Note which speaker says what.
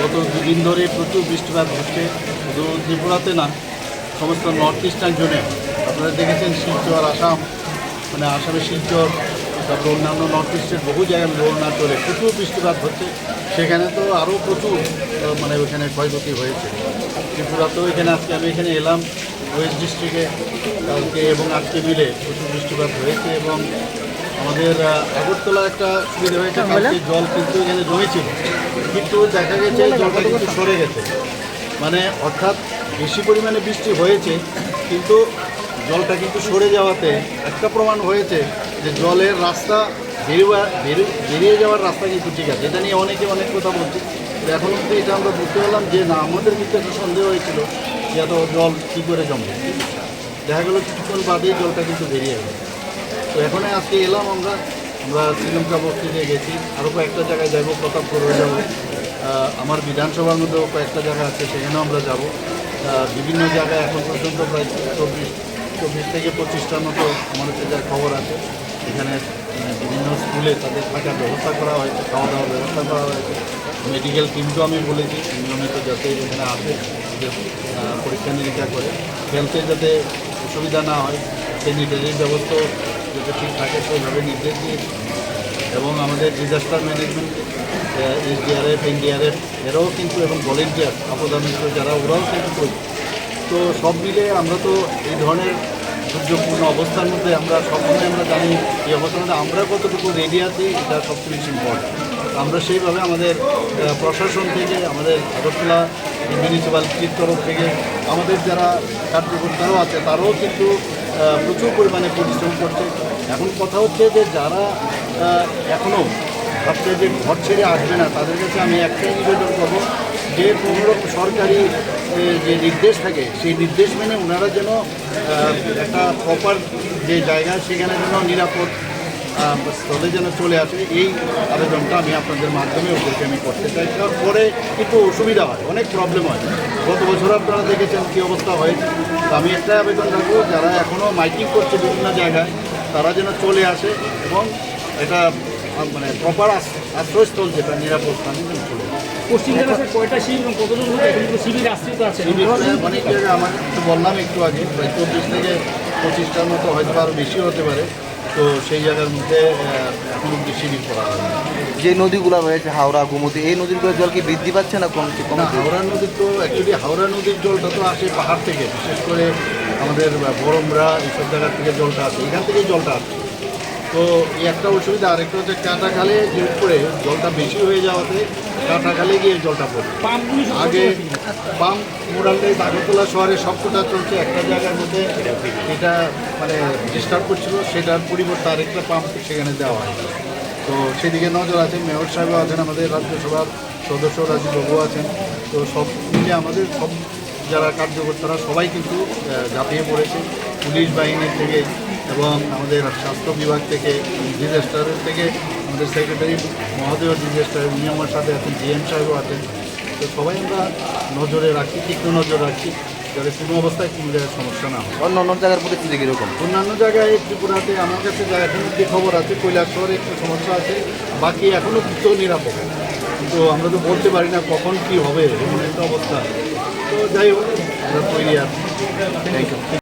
Speaker 1: গত দুদিন ধরে প্রচুর বৃষ্টিপাত হচ্ছে। শুধু ত্রিপুরাতে না, সমস্ত নর্থ ইস্টার্ন জোনে আপনারা দেখেছেন শিলচর, আসাম মানে আসামের শিলচর, তারপর অন্যান্য নর্থ ইস্টের বহু জায়গায় অরুণাচলে প্রচুর বৃষ্টিপাত হচ্ছে। সেখানে তো আরও প্রচুর মানে ওখানে ক্ষয়ক্ষতি হয়েছে। ত্রিপুরাতেও এখানে আজকে আমি এখানে এলাম ওয়েস্ট ডিস্ট্রিক্টে কালকে এবং আজকে মিলে প্রচুর বৃষ্টিপাত হয়েছে এবং আমাদের আগরতলা একটা সুবিধা হয়েছে কালকে জল কিন্তু এখানে জমেছিল। কিন্তু দেখা গেছে জলটা কিন্তু সরে গেছে। মানে অর্থাৎ বেশি পরিমাণে বৃষ্টি হয়েছে কিন্তু জলটা কিন্তু সরে যাওয়াতে একটা প্রমাণ হয়েছে যে জলের রাস্তা বেরোয়া বেরো- বেরিয়ে যাওয়ার রাস্তা কিন্তু ঠিক আছে। এটা নিয়ে অনেকে অনেক কথা বলছে। এখন অব্দি এটা আমরা বুঝতে পারলাম যে না আমাদের কিন্তু একটা সন্দেহ হয়েছিল যে এত জল কী করে জমবে। দেখা গেলো কিছুক্ষণ বাদেই জলটা কিন্তু বেরিয়ে গেল। তো এখানে আজকে এলাম আমরা। আমরা শ্রীলঙ্কা বস্তিতে গেছি। আরও কয়েকটা জায়গায় যাব প্রতাপগড়ে যাব। আমার বিধানসভার মধ্যেও কয়েকটা জায়গা আছে, সেখানেও আমরা যাব। বিভিন্ন জায়গায় এখন পর্যন্ত প্রায় চব্বিশ চব্বিশ থেকে পঁচিশটার মতো আমার কাছে যা খবর আছে। এখানে বিভিন্ন স্কুলে তাদের থাকার ব্যবস্থা করা হয়েছে খাওয়া দাওয়ার ব্যবস্থা করা হয়েছে। মেডিকেল টিমকেও আমি বলেছি, নিয়মিত যাতে এখানে আসে পরীক্ষা নিরীক্ষা করে। হেলথে যাতে অসুবিধা না হয় স্যানিটারির ব্যবস্থা যাতে ঠিক থাকে, সেইভাবে নির্দেশ দিয়েছি। এবং আমাদের ডিজাস্টার ম্যানেজমেন্ট এসডিআরএফ এনডিআরএফ এরাও কিন্তু, এবং ভলেন্টিয়ার আপদা মিত্র যারা, ওরাও কিন্তু তো সব মিলে আমরা তো এই ধরনের দুর্যোগপূর্ণ অবস্থার মধ্যে আমরা সবসময় আমরা জানি এই অবস্থার আমরা কতটুকু রেডি আছি, এটা সবচেয়ে বেশি ইম্পর্টেন্ট আমরা সেইভাবে আমাদের প্রশাসন থেকে, আমাদের আগরতলা মিউনিসিপ্যালিটির তরফ থেকে, আমাদের যারা কার্যকর্তারাও আছে, তারাও কিন্তু প্রচুর পরিমাণে পরিশ্রম করছে। এখন কথা হচ্ছে যে যারা এখনও ভাবছে যে ঘর ছেড়ে আসবে না, তাদের কাছে আমি একটাই নিবেদন করব যে কোনো সরকারি যে নির্দেশ থাকে, সেই নির্দেশ মেনে ওনারা যেন একটা প্রপার যে জায়গা, সেখানে যেন নিরাপদ স্থলে যেন চলে আসে, এই আবেদনটা আমি আপনাদের মাধ্যমে ওদেরকে আমি করতে চাই। তারপরে একটু অসুবিধা হয়, অনেক প্রবলেম হয়। গত বছর আপনারা দেখেছেন কী অবস্থা হয়েছে তো আমি একটা আবেদন রাখব, যারা এখনও মাইকিং করছে বিভিন্ন জায়গায় তারা যেন চলে আসে এবং এটা মানে প্রপার আশ্রয়স্থল যেটা নিরাপদ স্থানে যেন চলে অনেক জায়গায় আমার একটু বললাম একটু আগে প্রায় চব্বিশ থেকে পঁচিশটার মতো হয়তো আরও বেশি হতে পারে। তো সেই জায়গার মধ্যে এখন অব্দি শিবির করা হয়
Speaker 2: যে নদীগুলো রয়েছে হাওড়া গোমতী এই নদীগুলোর জল কি বৃদ্ধি পাচ্ছে না কমছে কমছে
Speaker 1: হাওড়া নদীর তো অ্যাকচুয়ালি হাওড়া নদীর জলটা তো আসে পাহাড় থেকে বিশেষ করে আমাদের বরমরা এইসব জায়গার থেকে জলটা আসে। এখান থেকেই জলটা আসে। তো এই একটা অসুবিধা আরেকটা হচ্ছে কাটাখালে যে উপরে জলটা বেশি হয়ে যাওয়াতে কাটাখালে গিয়ে জলটা পড়ে। আগে পাম্প মোরালটাই আগরতলা শহরে সবকটা চলছে একটা জায়গার মধ্যে এটা মানে ডিস্টার্ব করছিল সেটার পরিবর্তে আরেকটা পাম্প সেখানে দেওয়া হয়। তো সেদিকে নজর আছে মেয়র সাহেবও আছেন আমাদের রাজ্যসভার সদস্য রাজীব বাবু আছেন। তো সব মিলে আমাদের সব যারা কার্যকর্তারা সবাই কিন্তু ঝাঁপিয়ে পড়েছে। পুলিশ বাহিনীর থেকে এবং আমাদের স্বাস্থ্য বিভাগ থেকে ডিজাস্টারের থেকে আমাদের সেক্রেটারি মহোদয় ডিজাস্টার উনি আমার সাথে আছেন জিএম সাহেবও আছেন। তো সবাই আমরা নজরে রাখি তীক্ষ্ণ নজর রাখি যাতে কোনো অবস্থায় কোনো জায়গায় সমস্যা না হয়।
Speaker 2: অন্য অন্য জায়গার পরিস্থিতি কীরকম?
Speaker 1: অন্যান্য জায়গায় ত্রিপুরাতে আমার কাছে যা এখন অব্দি খবর আছে কৈলাস শহরে একটু সমস্যা আছে বাকি এখনও কিছু নিরাপদ। কিন্তু আমরা তো বলতে পারি না কখন কি হবে এমন একটা অবস্থা। তো যাই হোক আমরা তৈরি আছি। Thank you